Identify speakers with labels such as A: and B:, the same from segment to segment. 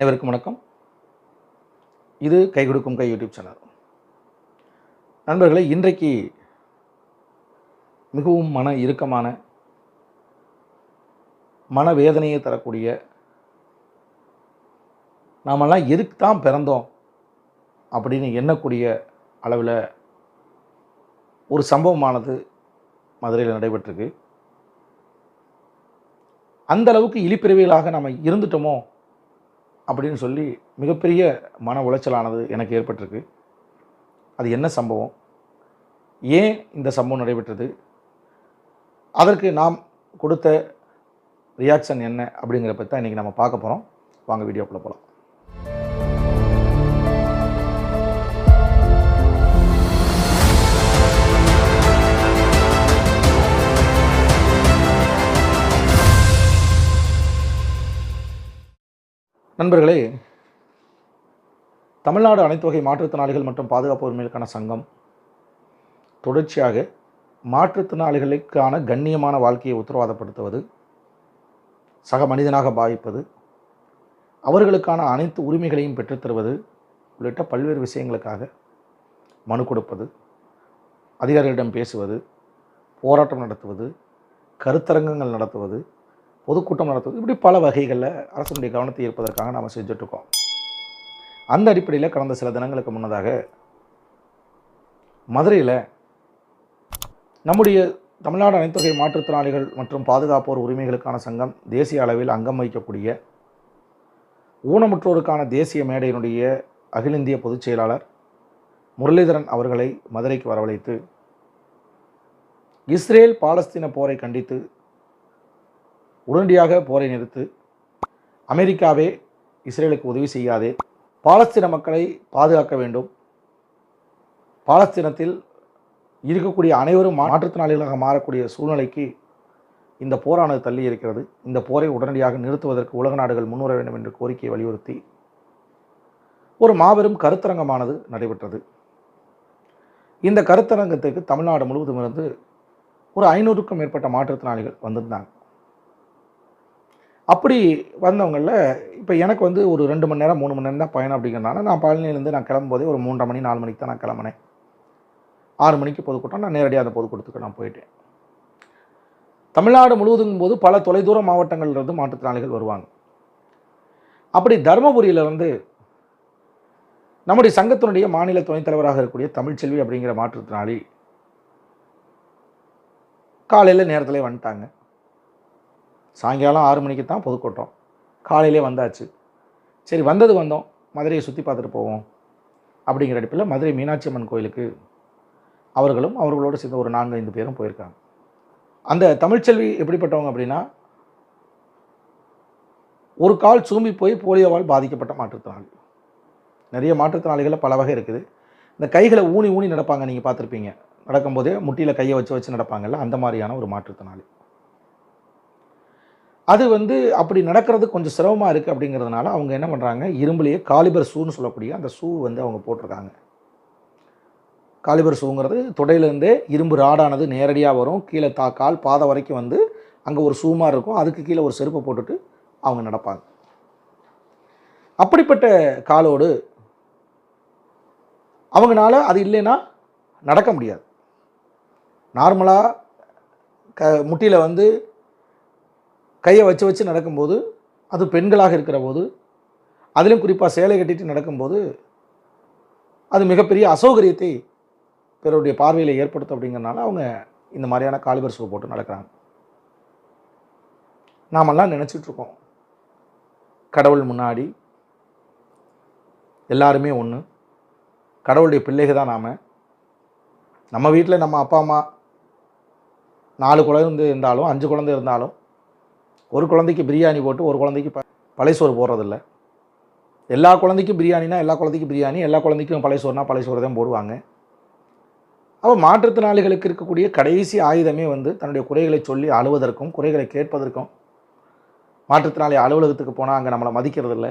A: அனைவருக்கும் வணக்கம். இது கை கொடுக்கும் கை யூடியூப் சேனல். நண்பர்களே இன்றைக்கு மிகவும் மன இறுக்கமான மனவேதனையை தரக்கூடிய நாமெல்லாம் எதுக்கு தான் பிறந்தோம் அப்படின்னு எண்ணக்கூடிய அளவில் ஒரு சம்பவமானது மதுரையில் நடைபெற்றிருக்கு. அந்த அளவுக்கு இழிப்பிறவிகளாக நம்ம இருந்துட்டோமோ அப்படின்னு சொல்லி மிகப்பெரிய மன உளைச்சலானது எனக்கு ஏற்பட்டிருக்கு. அது என்ன சம்பவம்? ஏன் இந்த சம்பவம் நடைபெற்றது? அதற்கு நாம் கொடுத்த ரியாக்ஷன் என்ன அப்படிங்கிறத பற்றி தான் இன்றைக்கி நம்ம பார்க்க போகிறோம் வாங்க வீடியோக்குள்ளே போகலாம் நண்பர்களே தமிழ்நாடு அனைத்து வகை மாற்றுத்திறனாளிகள் மற்றும் பாதுகாப்பு உரிமைகளுக்கான சங்கம் தொடர்ச்சியாக மாற்றுத்திறனாளிகளுக்கான கண்ணியமான வாழ்க்கையை உத்தரவாதப்படுத்துவது சக மனிதனாக பாவிப்பது அவர்களுக்கான அனைத்து உரிமைகளையும் பெற்றுத்தருவது உள்ளிட்ட பல்வேறு விஷயங்களுக்காக மனு கொடுப்பது அதிகாரிகளிடம் பேசுவது போராட்டம் நடத்துவது கருத்தரங்கங்கள் நடத்துவது பொதுக்கூட்டம் நடத்துவது. இப்படி பல வகைகளில் அரசனுடைய கவனத்தை ஈர்ப்பதற்காக நாம் செஞ்சுட்ருக்கோம். அந்த அடிப்படையில் கடந்த சில தினங்களுக்கு முன்னதாக மதுரையில் நம்முடைய தமிழ்நாடு அனைத்துகை மாற்றுத்திறனாளிகள் மற்றும் பாதுகாப்போர் உரிமைகளுக்கான சங்கம் தேசிய அளவில் அங்கம் வகிக்கக்கூடிய ஊனமுற்றோருக்கான தேசிய மேடையினுடைய அகில இந்திய பொதுச் செயலாளர் முரளிதரன் அவர்களை மதுரைக்கு வரவழைத்து இஸ்ரேல் பாலஸ்தீன போரை கண்டித்து உடனடியாக போரை நிறுத்து அமெரிக்காவே இஸ்ரேலுக்கு உதவி செய்யாதே பாலஸ்தீன மக்களை பாதுகாக்க வேண்டும். பாலஸ்தீனத்தில் இருக்கக்கூடிய அனைவரும் மாற்றுத்திறனாளிகளாக மாறக்கூடிய சூழ்நிலைக்கு இந்த போரானது தள்ளி இருக்கிறது இந்த போரை உடனடியாக நிறுத்துவதற்கு உலக நாடுகள் முன்வர வேண்டும் என்று கோரிக்கையை வலியுறுத்தி ஒரு மாபெரும் கருத்தரங்கமானது நடைபெற்றது. இந்த கருத்தரங்கத்துக்கு தமிழ்நாடு முழுவதும் இருந்து ஒரு ஐநூறுக்கும் மேற்பட்ட மாற்றுத்திறனாளிகள் வந்திருந்தாங்க. அப்படி வந்தவங்களில் இப்போ எனக்கு வந்து ஒரு ரெண்டு மணி நேரம் மூணு மணி நேரம் தான் பயணம் அப்படிங்கிறனால நான் பழனியிலேருந்து நான் கிளம்பும்போதே ஒரு மூன்றரை மணி நாலு மணிக்கு தான் நான் கிளம்புனேன். ஆறு மணிக்கு பொதுக்கூட்டம் நான் நேரடியாக அந்த பொதுக்கூட்டத்துக்கு நான் போயிட்டேன். தமிழ்நாடு முழுவதும் போது பல தொலைதூர மாவட்டங்கள்லேருந்து மாற்றுத்திறனாளிகள் வருவாங்க. அப்படி தருமபுரியிலிருந்து நம்முடைய சங்கத்தினுடைய மாநில துணைத் தலைவராக இருக்கக்கூடிய தமிழ்ச்செல்வி அப்படிங்கிற மாற்றுத்திறனாளி காலையில் நேரத்தில் வந்துட்டாங்க. சாயங்காலம் ஆறு மணிக்கு தான் பொதுக்கூட்டம் காலையிலே வந்தாச்சு. சரி வந்தது வந்தோம். மதுரையை சுற்றி பார்த்துட்டு போவோம். அப்படிங்கிற அடிப்பில் மதுரை மீனாட்சி அம்மன் கோயிலுக்கு அவர்களும் அவர்களோடு சேர்ந்து ஒரு நான்கு ஐந்து பேரும் போயிருக்காங்க. அந்த தமிழ்ச்செல்வி எப்படிப்பட்டவங்க அப்படின்னா ஒரு கால் சூம்பி போய் போலியோவால் பாதிக்கப்பட்ட மாற்றுத்திறனாளி. நிறைய மாற்றுத்திறனாளிகளில் பல வகை இருக்குது. இந்த கைகளை ஊனி ஊனி நடப்பாங்க. நீங்கள் பார்த்துருப்பீங்க. நடக்கும்போதே முட்டியில் கையை வச்சு வச்சு நடப்பாங்கல்ல அந்த மாதிரியான ஒரு மாற்றுத்திறனாளி. அது வந்து அப்படி நடக்கிறது கொஞ்சம் சிரமமாக இருக்குது அப்படிங்கிறதுனால அவங்க என்ன பண்ணுறாங்க இரும்புலேயே காலிபர் ஷூன்னு சொல்லக்கூடிய அந்த ஷூ வந்து அவங்க போட்டிருக்காங்க. காலிபர் ஷூங்கிறது தொடையிலேருந்தே இரும்பு ராடானது நேரடியாக வரும். கீழே தா கால் பாதை வரைக்கும் வந்து அங்கே ஒரு ஷூ மாதிரி இருக்கும். அதுக்கு கீழே ஒரு செருப்பை போட்டுட்டு அவங்க நடப்பாங்க. அப்படிப்பட்ட காலோடு அவங்களால அது இல்லைன்னா நடக்க முடியாது. நார்மலாக க முட்டியில் வந்து கையை வச்சு வச்சு நடக்கும்போது அது பெண்களாக இருக்கிற போது அதிலும் குறிப்பாக சேலை கட்டிட்டு நடக்கும்போது அது மிகப்பெரிய அசௌகரியத்தை பிறருடைய பார்வையில் ஏற்படுத்தும் அப்படிங்கிறனால அவங்க இந்த மாதிரியான காலிபர் ஷூ போட்டு நடக்கிறாங்க. நாமெல்லாம் நினச்சிட்டு இருக்கோம். கடவுள் முன்னாடி எல்லாருமே ஒன்று கடவுளுடைய பிள்ளைகள் தான் நாம். நம்ம வீட்டில் நம்ம அப்பா அம்மா நாலு குழந்தை இருந்தாலும் அஞ்சு குழந்தை இருந்தாலும் ஒரு குழந்தைக்கு பிரியாணி போட்டு ஒரு குழந்தைக்கு ப பழைய சோறு போடுறதில்ல. எல்லா குழந்தைக்கும் பிரியாணினா எல்லா குழந்தைக்கும் பிரியாணி எல்லா குழந்தைக்கும் பழைய சோறுனா பழைய சோறு தான் போடுவாங்க. அப்போ மாற்றுத்திறனாளிகளுக்கு இருக்கக்கூடிய கடைசி ஆயுதமே வந்து தன்னுடைய குறைகளை சொல்லி அழுவதற்கும் குறைகளை கேட்பதற்கும். மாற்றுத்திறனாளி அலுவலகத்துக்கு போனால் அங்கே நம்மளை மதிக்கிறதில்ல.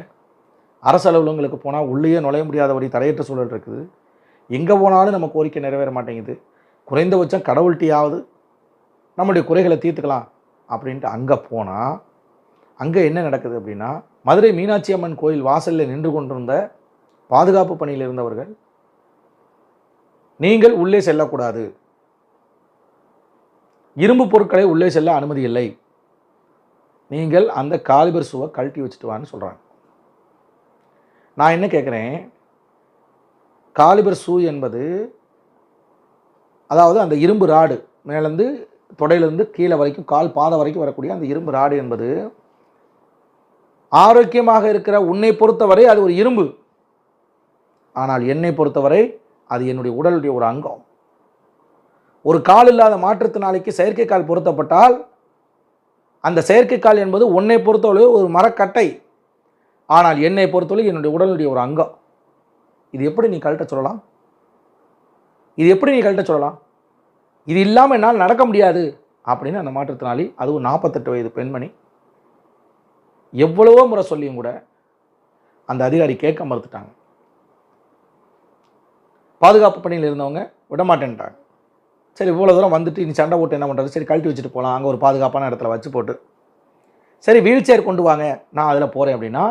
A: அரசு அலுவலகங்களுக்கு போனால் உள்ளேயே நுழைய முடியாதபடி தடையற்ற சூழல் இருக்குது. எங்கே போனாலும் நம்ம கோரிக்கை நிறைவேற மாட்டேங்குது. குறைந்தபட்சம் கடவுள்கிட்டையாவது நம்முடைய குறைகளை தீர்த்துக்கலாம். அப்படின்ட்டு அங்கே போனால் அங்கே என்ன நடக்குது அப்படின்னா மதுரை மீனாட்சி அம்மன் கோயில் வாசலில் நின்று கொண்டிருந்த பாதுகாப்பு பணியில் இருந்தவர்கள் நீங்கள் உள்ளே செல்லக்கூடாது. இரும்பு பொருட்களை உள்ளே செல்ல அனுமதி இல்லை. நீங்கள் அந்த காலிபர் சுவை கழட்டி வச்சுட்டு வான்னு சொல்கிறாங்க நான் என்ன கேட்குறேன் காலிபர் சூ என்பது அதாவது அந்த இரும்பு ராடு மேலேருந்து தொடையிலிருந்து கீழே வரைக்கும் கால் பாதை வரைக்கும் வரக்கூடிய அந்த இரும்பு ராடு என்பது ஆரோக்கியமாக இருக்கிற உன்னை பொறுத்தவரை அது ஒரு இரும்பு. ஆனால் என்னை பொறுத்தவரை அது என்னுடைய உடலுடைய ஒரு அங்கம். ஒரு கால் இல்லாத மாற்றுத்திறனாளிக்கு செயற்கை கால் பொருத்தப்பட்டால் அந்த செயற்கை கால் என்பது உன்னை பொறுத்தவரை ஒரு மரக்கட்டை. ஆனால் என்னை பொறுத்தவரை என்னுடைய உடலுடைய ஒரு அங்கம். இது எப்படி நீ கழட்ட சொல்லலாம்? இது எப்படி நீ கழட்ட சொல்லலாம்? இது இல்லாமல் என்னால் நடக்க முடியாது. அப்படின்னு அந்த மாற்றுத்திறனாளி அதுவும் நாற்பத்தெட்டு வயது பெண்மணி எவ்வளவோ முறை சொல்லியும் கூட அந்த அதிகாரி கேட்க மறுத்துட்டாங்க. பாதுகாப்பு பணியில் இருந்தவங்க விடமாட்டேன்ட்டாங்க சரி இவ்வளோ தூரம் வந்துட்டு இனி சண்டை போட்டு என்ன பண்ணுறது சரி கழட்டி வச்சுட்டு போகலாம் அங்கே ஒரு பாதுகாப்பான இடத்துல வச்சு போட்டு. சரி வீல் சேர் கொண்டு வாங்க. நான் அதில் போகிறேன் அப்படின்னா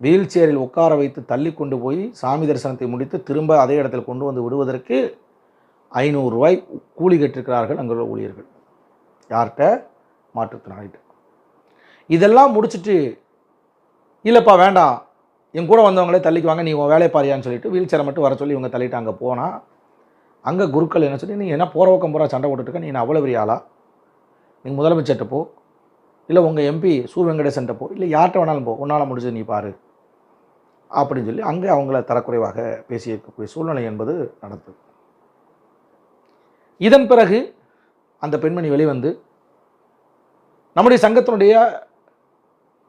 A: வீல் சேரில் உட்கார வைத்து தள்ளி கொண்டு போய் சாமி தரிசனத்தை முடித்து திரும்ப அதே இடத்துல கொண்டு வந்து விடுவதற்கு ஐநூறுரூவாய் கூலி கட்டிருக்கிறார்கள் அங்குள்ள ஊழியர்கள். யார்கிட்ட? மாற்றுத்திறனாளிகிட்ட. இதெல்லாம் முடிச்சுட்டு இல்லைப்பா வேண்டாம். என் கூட வந்தவங்களே தள்ளிக்குவாங்க. நீ உன் வேலையை பாரியான்னு சொல்லிட்டு வீல் சேரை மட்டும் வர சொல்லி இவங்க தள்ளிட்டு அங்கே போனால் அங்கே குருக்கள் என்ன சொல்லி நீ என்ன போகிற பக்கம் போகிற சண்டை போட்டுட்டுருக்க நீ அவ்வளோ பெரிய ஆளா? நீ முதலமைச்சர்கிட்ட போ. இல்லை உங்கள் எம்பி சு. வெங்கடேசன்ட்ட போ. இல்லை யார்கிட்ட வேணாலும் போ. உன்னால் முடிஞ்சது நீ பாரு. அப்படின்னு சொல்லி அங்கே அவங்கள தரக்குறைவாக பேசியிருக்கக்கூடிய சூழ்நிலை என்பது நடந்தது. இதன் பிறகு அந்த பெண்மணி வெளிவந்து நம்முடைய சங்கத்தினுடைய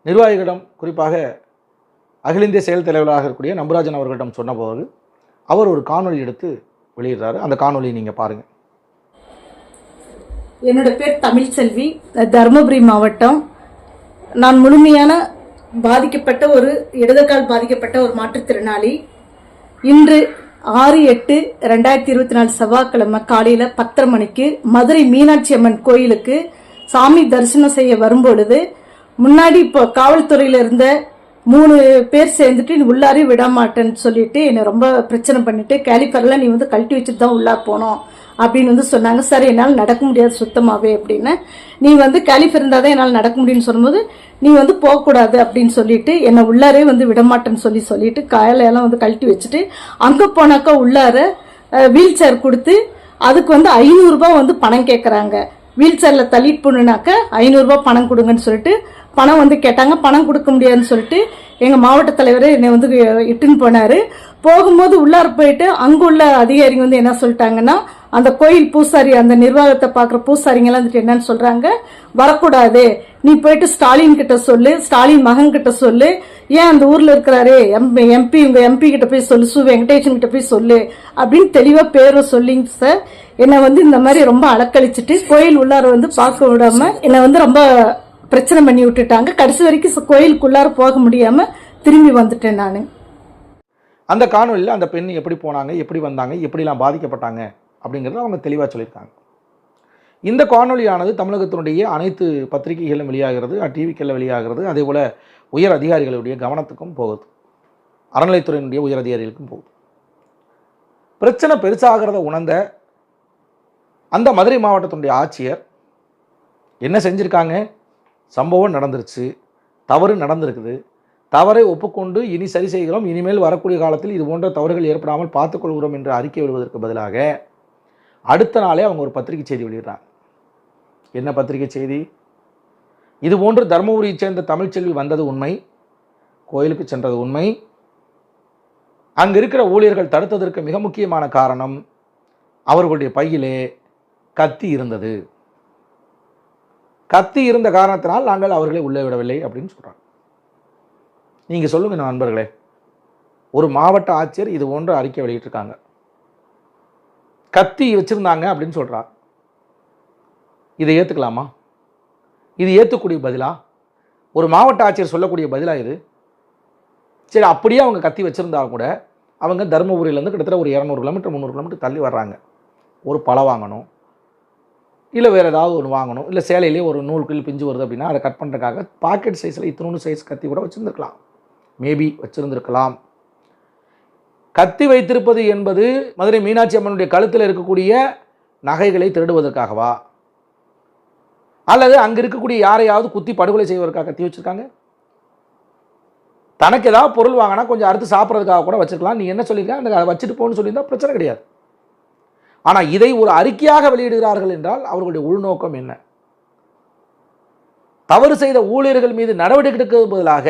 A: நிர்வாகிகளிடம் குறிப்பாக அகில இந்திய செயல் தலைவராக இருக்கக்கூடிய நம்பராஜன் அவர்களிடம் சொன்னபோது அவர் ஒரு காணொளி எடுத்து வெளியிடுறாரு. அந்த காணொளியை நீங்கள் பாருங்கள்
B: என்னோட பேர் தமிழ்செல்வி தருமபுரி மாவட்டம். நான் முழுமையான பாதிக்கப்பட்ட ஒரு இடதுகால் பாதிக்கப்பட்ட ஒரு மாற்றுத்திறனாளி. இன்று ஆறு எட்டு ரெண்டாயிரத்தி இருபத்தி நாலு செவ்வாய்க்கிழமை காலையில் பத்தரை மணிக்கு மதுரை மீனாட்சி அம்மன் கோயிலுக்கு சாமி தரிசனம் செய்ய வரும்பொழுது முன்னாடி இப்போ காவல்துறையில் இருந்த மூணு பேர் சேர்ந்துட்டு நீ உள்ளாரே விட மாட்டேன்னு சொல்லிட்டு என்னை ரொம்ப பிரச்சனை பண்ணிட்டு கேலிஃபர்லாம் நீ வந்து கழட்டி வச்சுட்டு தான் உள்ளா போனோம். அப்படின்னு வந்து சொன்னாங்க. சார் என்னால் நடக்க முடியாது சுத்தமாகவே அப்படின்னு. நீ வந்து கலிஃப் இருந்தால் தான் என்னால் நடக்க முடியும்னு சொல்லும்போது நீ வந்து போகக்கூடாது அப்படின்னு சொல்லிட்டு என்னை உள்ளாரே வந்து விடமாட்டேன்னு சொல்லி சொல்லிட்டு காலையெல்லாம் வந்து கழட்டி வச்சுட்டு அங்கே போனாக்கா உள்ளார வீல் சேர் கொடுத்து அதுக்கு வந்து ஐநூறுரூபா வந்து பணம் கேட்குறாங்க வீல் சேரில் தள்ளிட்டு போனாக்க ஐநூறுரூபா பணம் கொடுங்கன்னு சொல்லிட்டு பணம் வந்து கேட்டாங்க. பணம் கொடுக்க முடியாதுன்னு சொல்லிட்டு எங்கள் மாவட்ட தலைவர் என்னை வந்து இட்டுன்னு போனார். போகும்போது உள்ளார போயிட்டு அங்கே உள்ள அதிகாரிங்க வந்து என்ன சொல்லிட்டாங்கன்னா அந்த கோயில் பூசாரி அந்த நிர்வாகத்தை பார்க்குற பூசாரிங்கெல்லாம் வந்துட்டு என்னன்னு சொல்கிறாங்க வரக்கூடாது. நீ போயிட்டு ஸ்டாலின் கிட்ட சொல்லு ஸ்டாலின் மகன் கிட்ட சொல்லு. ஏன் அந்த ஊரில் இருக்கிறாரு? எம்பி எம்பி உங்கள் எம்பி கிட்ட போய் சொல்லு சு வெங்கடேஷன் கிட்ட போய் சொல்லு அப்படின்னு தெளிவாக பேரை சொல்லிங்க சார். என்னை வந்து இந்த மாதிரி ரொம்ப அலக்கழிச்சிட்டு கோயில் உள்ளார வந்து பார்க்க விடாம என்னை வந்து ரொம்ப பிரச்சனை பண்ணி விட்டுட்டாங்க. கடைசி வரைக்கும் கோயிலுக்குள்ளார போக முடியாம திரும்பி வந்துட்டேன் நான்.
A: அந்த காணொளியில் அந்த பெண் எப்படி போனாங்க எப்படி வந்தாங்க எப்படிலாம் பாதிக்கப்பட்டாங்க அப்படிங்கிறத அவங்க தெளிவாக சொல்லியிருக்காங்க. இந்த காணொளியானது தமிழகத்தினுடைய அனைத்து பத்திரிகைகளிலும் வெளியாகிறது டிவிக்களில் வெளியாகிறது அதே போல் உயர் அதிகாரிகளுடைய கவனத்துக்கும் போகுது. அறநிலைத்துறையினுடைய உயர் அதிகாரிகளுக்கும் போகுது. பிரச்சனை பெருசாகிறத உணர்ந்த அந்த மதுரை மாவட்டத்தினுடைய ஆட்சியர் என்ன செஞ்சுருக்காங்க? சம்பவம் நடந்துருச்சு தவறு நடந்திருக்குது. தவறை ஒப்புக்கொண்டு இனி சரி செய்கிறோம் இனிமேல் வரக்கூடிய காலத்தில் இது போன்ற தவறுகள் ஏற்படாமல் பார்த்துக்கொள்கிறோம் என்று அறிக்கை விடுவதற்கு பதிலாக அடுத்த நாளே அவங்க ஒரு பத்திரிகை செய்தி வெளியிடுறாங்க. என்ன பத்திரிகை செய்தி? இது போன்று சேர்ந்த தமிழ்ச்செல்வி வந்தது உண்மை. கோயிலுக்கு சென்றது உண்மை. அங்கு இருக்கிற ஊழியர்கள் தடுத்ததற்கு மிக முக்கியமான காரணம் அவர்களுடைய பையிலே கத்தி இருந்தது. கத்தி இருந்த காரணத்தினால் நாங்கள் அவர்களை உள்ளே விடவில்லை அப்படின்னு சொல்கிறாங்க நீங்கள் சொல்லுங்கள் நண்பர்களே. ஒரு மாவட்ட ஆட்சியர் இது போன்ற அறிக்கை வெளியிட்டிருக்காங்க. கத்தி வச்சுருந்தாங்க அப்படின்னு சொல்கிறா இதை ஏற்றுக்கலாமா இது ஏற்றுக்கூடிய பதிலாக ஒரு மாவட்ட ஆட்சியர் சொல்லக்கூடிய பதிலாக இது? சரி அப்படியே அவங்க கத்தி வச்சுருந்தா கூட அவங்க தருமபுரியிலேருந்து கிட்டத்தட்ட ஒரு இரநூறு கிலோமீட்டர் முந்நூறு கிலோமீட்டர் தள்ளி வர்றாங்க. ஒரு பழம் வாங்கணும். இல்லை வேறு ஏதாவது ஒன்று வாங்கணும். இல்லை சேலையிலே ஒரு நூல் கில் பிஞ்சு வருது அப்படின்னா அதை கட் பண்ணுறதுக்காக பாக்கெட் சைஸில் இத்தினொன்று சைஸ் கத்தி கூட வச்சுருந்துருக்கலாம். மேபி வச்சுருந்துருக்கலாம். கத்தி வைத்திருப்பது என்பது மதுரை மீனாட்சி அம்மனுடைய கழுத்தில் இருக்கக்கூடிய நகைகளை திருடுவதற்காகவா? அல்லது அங்கே இருக்கக்கூடிய யாரையாவது குத்தி படுகொலை செய்வதற்காக கத்தி வச்சுருக்காங்க? தனக்கு ஏதாவது பொருள் வாங்கினா கொஞ்சம் அறுத்து சாப்பிட்றதுக்காக கூட வச்சுருக்கலாம். நீ என்ன சொல்லியிருக்க? அந்த அதை வச்சுட்டு போன்னு சொல்லியிருந்தால் பிரச்சனை கிடையாது. ஆனால் இதை ஒரு அறிக்கையாக வெளியிடுகிறார்கள் என்றால் அவர்களுடைய உள்நோக்கம் என்ன? தவறு செய்த ஊழியர்கள் மீது நடவடிக்கை எடுக்க பதிலாக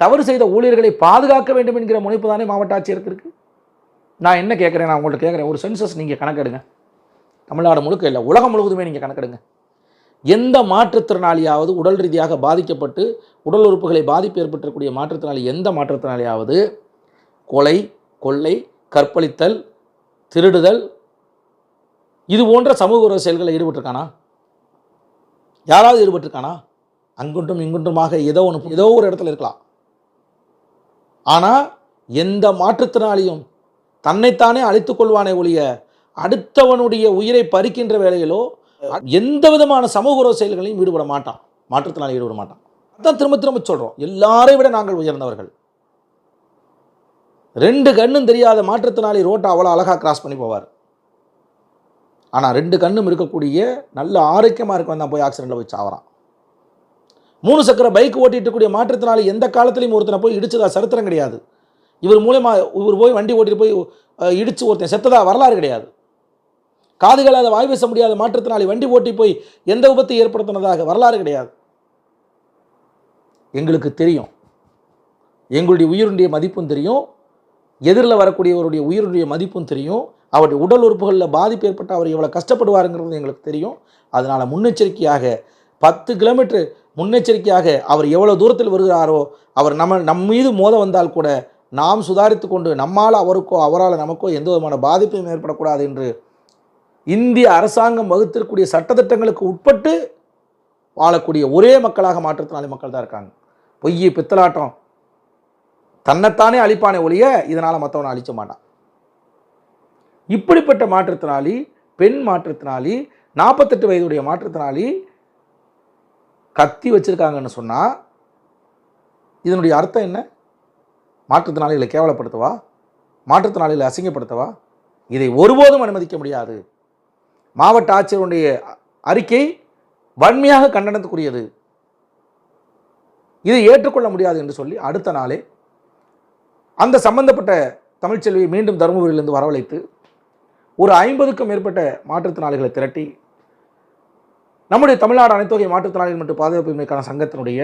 A: தவறு செய்த ஊழியர்களை பாதுகாக்க வேண்டும் என்கிற முனைப்பு தானே மாவட்ட ஆட்சியருக்கு இருக்குது நான் என்ன கேட்குறேன்? நான் உங்கள்கிட்ட கேட்குறேன். ஒரு சென்சஸ் நீங்கள் கணக்கெடுங்க. தமிழ்நாடு முழுக்க இல்லை உலகம் முழுவதுமே நீங்கள் கணக்கெடுங்க. எந்த மாற்றுத்திறனாளியாவது உடல் ரீதியாக பாதிக்கப்பட்டு உடல் உறுப்புகளை பாதிப்பு ஏற்பட்டிருக்கக்கூடிய மாற்றுத்திறனாளி எந்த மாற்றுத்திறனாளியாவது கொலை கொள்ளை கற்பழித்தல் திருடுதல் இது போன்ற சமூக உறவு செயல்களில் ஈடுபட்டிருக்கானா? யாராவது ஈடுபட்டிருக்கானா? அங்குன்றும் இங்குண்டுமாக ஏதோ ஒன்று ஏதோ ஒரு இடத்துல இருக்கலாம். ஆனால் எந்த மாற்றுத்திறனாளியும் தன்னைத்தானே அழித்துக் கொள்வானே ஒழிய அடுத்தவனுடைய உயிரை பறிக்கின்ற வேலையிலோ எந்த விதமான சமூக உறவு செயல்களையும் ஈடுபட மாட்டான். மாற்றுத்திறனாளி ஈடுபட மாட்டான். அதான் திரும்ப திரும்ப சொல்கிறோம் எல்லாரையும் விட நாங்கள் உயர்ந்தவர்கள். ரெண்டு கண்ணும் தெரியாத மாற்றுத்திறனாளி ரோட்டை அவ்வளோ அழகாக கிராஸ் பண்ணி போவார். ஆனால் ரெண்டு கண்ணும் இருக்கக்கூடிய நல்ல ஆரோக்கியமாக இருக்கவன் தான் போய் ஆக்சிடெண்ட்டில் போய் சாவறான். மூணு சக்கர பைக் ஓட்டிட்டுக்கூடிய இருக்கக்கூடிய எந்த காலத்துலையும் ஒருத்தனை போய் இடிச்சதா சரித்திரம் கிடையாது. இவர் மூலயமா இவர் போய் வண்டி ஓட்டிட்டு போய் இடித்து இடிச்சு ஒருத்தன் செத்ததா வரலாறு கிடையாது. காதுகளால் அதை வாய் பேச முடியாத மாற்றத்தினாலே வண்டி ஓட்டி போய் எந்த விபத்தை ஏற்படுத்தினதாக வரலாறு கிடையாது. எங்களுக்கு தெரியும். எங்களுடைய உயிருடைய மதிப்பும் தெரியும். எதிரில் வரக்கூடியவருடைய உயிருடைய மதிப்பும் தெரியும். அவருடைய உடல் உறுப்புகளில் பாதிப்பு ஏற்பட்டு அவர் எவ்வளோ கஷ்டப்படுவாருங்கிறது எங்களுக்கு தெரியும். அதனால் முன்னெச்சரிக்கையாக பத்து கிலோமீட்டர் முன்னெச்சரிக்கையாக அவர் எவ்வளோ தூரத்தில் வருகிறாரோ அவர் நம்ம நம் மீது மோத வந்தால் கூட நாம் சுதாரித்து கொண்டு நம்மால் அவருக்கோ அவரால் நமக்கோ எந்த விதமான பாதிப்பும் ஏற்படக்கூடாது என்று இந்திய அரசாங்கம் வகுத்திருக்கக்கூடிய சட்டத்திட்டங்களுக்கு உட்பட்டு வாழக்கூடிய ஒரே மக்களாக மாற்றுத்திறனாளி மக்கள் தான் இருக்காங்க. பொய் பித்தலாட்டம். தன்னைத்தானே அழிப்பானே ஒழிய இதனால் மற்றவனை அழிச்ச மாட்டான். இப்படிப்பட்ட மாற்றுத்திறனாளி பெண் மாற்றுத்திறனாளி நாற்பத்தெட்டு வயதுடைய மாற்றுத்திறனாளி கத்தி வச்சுருக்காங்கன்னு சொன்னால் இதனுடைய அர்த்தம் என்ன? மாற்றுத்திறனாளிகளை கேவலப்படுத்தவா? மாற்றுத்திறனாளிகளை அசிங்கப்படுத்தவா? இதை ஒருபோதும் அனுமதிக்க முடியாது. மாவட்ட ஆட்சியருடைய அறிக்கை வன்மையாக கண்டனத்துக்குரியது. இதை ஏற்றுக்கொள்ள முடியாது என்று சொல்லி அடுத்த நாளே அந்த சம்பந்தப்பட்ட தமிழ்ச்செல்வியை மீண்டும் தருமபுரியிலிருந்து வரவழைத்து ஒரு ஐம்பதுக்கும் மேற்பட்ட மாற்றுத்திறனாளிகளை திரட்டி நம்முடைய தமிழ்நாடு அனைத்தொகை மாற்றுத்திறனாளிகள் மற்றும் பாதுகாப்புமைக்கான சங்கத்தினுடைய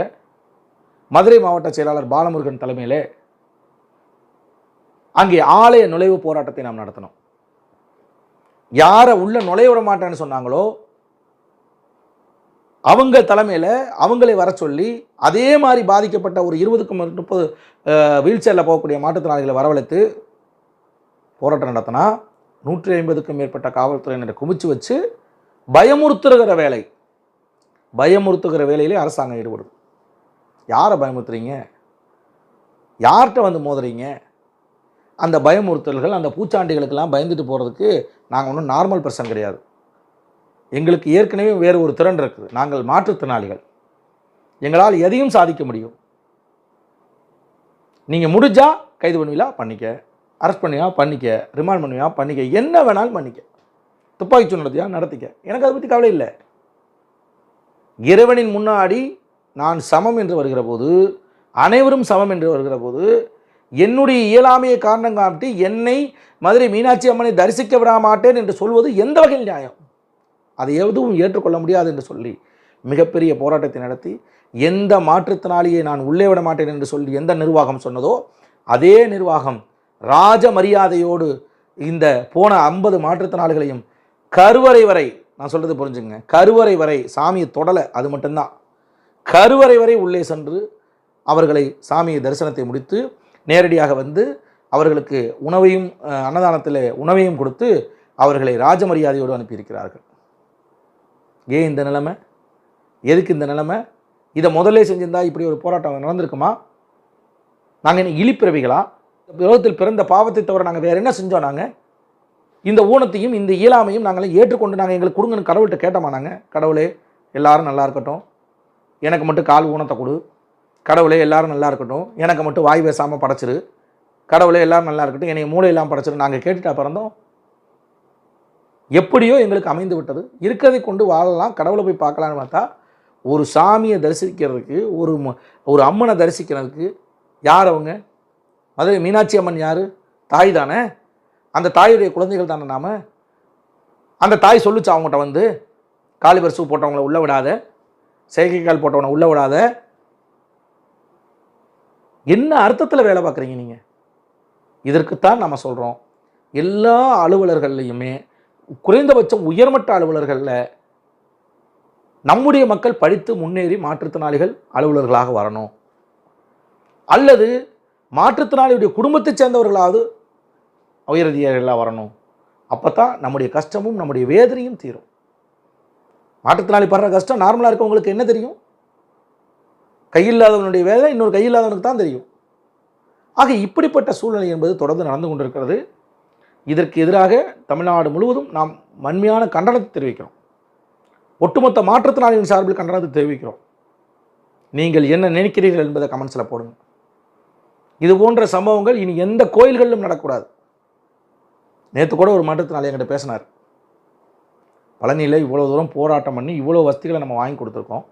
A: மதுரை மாவட்ட செயலாளர் பாலமுருகன் தலைமையிலே அங்கே ஆலய நுழைவு போராட்டத்தை நாம் நடத்தினோம் யாரை உள்ள நுழைய விட மாட்டேன்னு சொன்னாங்களோ அவங்க தலைமையில் அவங்களை வர சொல்லி அதே மாதிரி பாதிக்கப்பட்ட ஒரு இருபதுக்கும் முப்பது வீல் சேரில் போகக்கூடிய மாற்றுத்திறனாளிகளை வரவழைத்து போராட்டம் நடத்தினா நூற்றி ஐம்பதுக்கும் மேற்பட்ட காவல்துறையினரை குமிச்சு வச்சு பயமுறுத்துகிற வேலை. பயமுறுத்துகிற வேலையிலே அரசாங்கம் ஈடுபடுது. யாரை பயமுறுத்துறீங்க? யார்கிட்ட வந்து மோதுறீங்க? அந்த பயமுறுத்தல்கள் அந்த பூச்சாண்டிகளுக்கெல்லாம் பயந்துட்டு போகிறதுக்கு நாங்கள் ஒன்றும் நார்மல் பர்சன் கிடையாது. எங்களுக்கு ஏற்கனவே வேறு ஒரு திறன் இருக்குது. நாங்கள் மாற்றுத்திறனாளிகள். எங்களால் எதையும் சாதிக்க முடியும். நீங்கள் முடிஞ்சால் கைது பண்ணுவீங்களா? பண்ணிக்க. அரெஸ்ட் பண்ணியா பண்ணிக்க. ரிமாண்ட் பண்ணுவியா பண்ணிக்க. என்ன வேணாலும் பண்ணிக்க. துப்பாக்கி சூடு நடத்தியா? நடத்திக்க. எனக்கு அதை பற்றி கவலை இல்லை. இறைவனின் முன்னாடி நான் சமம் என்று வருகிற போது அனைவரும் சமம் என்று வருகிற போது என்னுடைய இயலாமையை காரணம் காட்டி என்னை மதுரை மீனாட்சி அம்மனை தரிசிக்க விட மாட்டேன் என்று சொல்வது எந்த வகையில் நியாயம்? அதை எதுவும் ஏற்றுக்கொள்ள முடியாது என்று சொல்லி மிகப்பெரிய போராட்டத்தை நடத்தி எந்த மாற்றுத்தினாலேயே நான் உள்ளே விட மாட்டேன் என்று சொல்லி எந்த நிர்வாகம் சொன்னதோ அதே நிர்வாகம் ராஜ மரியாதையோடு இந்த போன ஐம்பது மாற்றுத்திறனாளிகளையும் கருவறை வரை நான் சொல்கிறது புரிஞ்சுங்க கருவறை வரை சாமியை தொடலை அது மட்டும்தான். கருவறை வரை உள்ளே சென்று அவர்களை சாமியை தரிசனத்தை முடித்து நேரடியாக வந்து அவர்களுக்கு உணவையும் அன்னதானத்தில் உணவையும் கொடுத்து அவர்களை ராஜ மரியாதையோடு அனுப்பியிருக்கிறார்கள். ஏன் இந்த நிலைமை? எதுக்கு இந்த நிலைமை? இதை முதல்ல செஞ்சிருந்தா இப்படி ஒரு போராட்டம் நடந்திருக்குமா? நாங்கள் என்ன இழிப்பிறவிகளா? இந்த உலகத்தில் பிறந்த பாவத்தை தவிர நாங்கள் வேறு என்ன செஞ்சோம் நாங்கள் இந்த ஊனத்தையும் இந்த இயலாமையும் நாங்கள் ஏற்றுக்கொண்டு நாங்கள் எங்களுக்கு கொடுங்கன்னு கடவுள்கிட்ட கேட்டோமா நாங்கள் கடவுளே எல்லாரும் நல்லா இருக்கட்டும். எனக்கு மட்டும் கால் ஊனத்தை கொடு. கடவுளே எல்லாரும் நல்லா இருக்கட்டும். எனக்கு மட்டும் வாய் பேசாமல் படைச்சிரு. கடவுளே எல்லாரும் நல்லா இருக்கட்டும். என்னை மூளை இல்லாமல் படைச்சிரு. நாங்கள் கேட்டுட்டா பிறந்தோம் எப்படியோ எங்களுக்கு அமைந்து விட்டது. இருக்கிறதை கொண்டு வாழலாம். கடவுளை போய் பார்க்கலான்னு பார்த்தா ஒரு சாமியை தரிசிக்கிறதுக்கு ஒரு ஒரு அம்மனை தரிசிக்கிறதுக்கு யார் அவங்க? மதுரை மீனாட்சி அம்மன் யார்? தாய் தானே? அந்த தாயுடைய குழந்தைகள் தானே நாம்? அந்த தாய் சொல்லுச்சு அவங்ககிட்ட வந்து காலிபர் ஷூ போட்டவங்கள உள்ள விடாத செயற்கைக்கால் போட்டவனை உள்ள விடாத. என்ன அர்த்தத்தில் வேலை பார்க்குறீங்க நீங்கள் இதற்குத்தான் நம்ம சொல்கிறோம் எல்லா அலுவலர்கள்லையுமே குறைந்தபட்சம் உயர்மட்ட அலுவலர்களில் நம்முடைய மக்கள் படித்து முன்னேறி மாற்றுத்திறனாளிகள் அலுவலர்களாக வரணும். அல்லது மாற்றுத்திறனாளியுடைய குடும்பத்தைச் சேர்ந்தவர்களாவது உயரதிகாரிகளாக வரணும். அப்போ தான் நம்முடைய கஷ்டமும் நம்முடைய வேதனையும் தீரும். மாற்றுத்திறனாளி படுற கஷ்டம் நார்மலாக இருக்கவங்களுக்கு என்ன தெரியும்? கையில்லாதவனுடைய வேதனை இன்னொரு கையில்லாதவனுக்கு தான் தெரியும். ஆக இப்படிப்பட்ட சூழ்நிலை என்பது தொடர்ந்து நடந்து கொண்டிருக்கிறது. இதற்கு எதிராக தமிழ்நாடு முழுவதும் நாம் வன்மையான கண்டனத்தை தெரிவிக்கிறோம். ஒட்டுமொத்த மாற்றுத்திறனாளியின் சார்பில் கண்டனத்தை தெரிவிக்கிறோம். நீங்கள் என்ன நினைக்கிறீர்கள் என்பதை கமெண்ட்ஸில் போடுங்க. இது போன்ற சம்பவங்கள் இனி எந்த கோயில்களிலும் நடக்கூடாது நேற்று கூட ஒரு மாற்றுத்திறனாளி என்கிட்ட பேசினார். பழனியில் இவ்வளோ தூரம் போராட்டம் பண்ணி இவ்வளோ வசதிகளை நம்ம வாங்கி கொடுத்துருக்கோம்.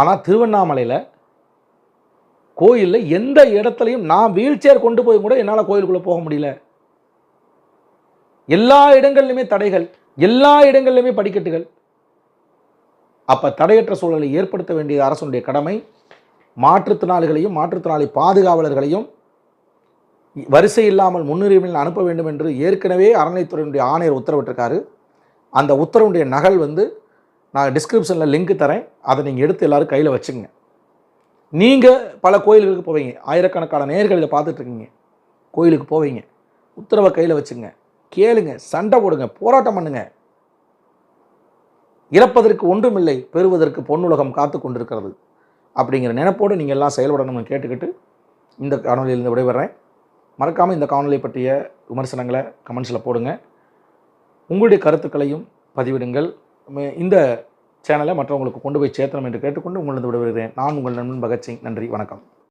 A: ஆனால் திருவண்ணாமலையில் கோயிலில் எந்த இடத்துலையும் நான் வீல் சேர் கொண்டு போய் கூட என்னால் கோயிலுக்குள்ளே போக முடியல. எல்லா இடங்கள்லையுமே தடைகள் எல்லா இடங்கள்லையுமே படிக்கட்டுகள். அப்போ தடையற்ற சூழலை ஏற்படுத்த வேண்டிய அரசனுடைய கடமை. மாற்றுத்திறனாளிகளையும் மாற்றுத்திறனாளி பாதுகாவலர்களையும் வரிசை இல்லாமல் முன்னுரிமையில் அனுப்ப வேண்டும் என்று ஏற்கனவே அறநிலைத்துறையினுடைய ஆணையர் உத்தரவிட்டிருக்காரு. அந்த உத்தரவுடைய நகல் வந்து நான் டிஸ்கிரிப்ஷனில் லிங்க் தரேன். அதை நீங்கள் எடுத்து எல்லாரும் கையில் வச்சுங்க நீங்கள் பல கோயில்களுக்கு போவீங்க. ஆயிரக்கணக்கான நேர்கள் இதை கோயிலுக்கு போவீங்க. உத்தரவை கையில் வச்சுங்க கேளுங்க. சண்டை போடுங்க. போராட்டம் பண்ணுங்க. இறப்பதற்கு ஒன்றுமில்லை. பெறுவதற்கு பொன்னுலகம் காத்து கொண்டிருக்கிறது. அப்படிங்கிற நினைப்போடு நீங்கள் எல்லாம் செயல்படணும்னு கேட்டுக்கிட்டு இந்த காணொலியிலிருந்து விடைபெறேன். மறக்காமல் இந்த காணொலி பற்றிய விமர்சனங்களை கமெண்ட்ஸில் போடுங்க. உங்களுடைய கருத்துக்களையும் பதிவிடுங்கள். இந்த சேனலை மற்றவங்களுக்கு கொண்டு போய் சேர்த்தணும் என்று கேட்டுக்கொண்டு உங்களிடம் விடுவிடுகிறேன் நான் உங்கள் நண்பன் பகத்சிங். நன்றி வணக்கம்.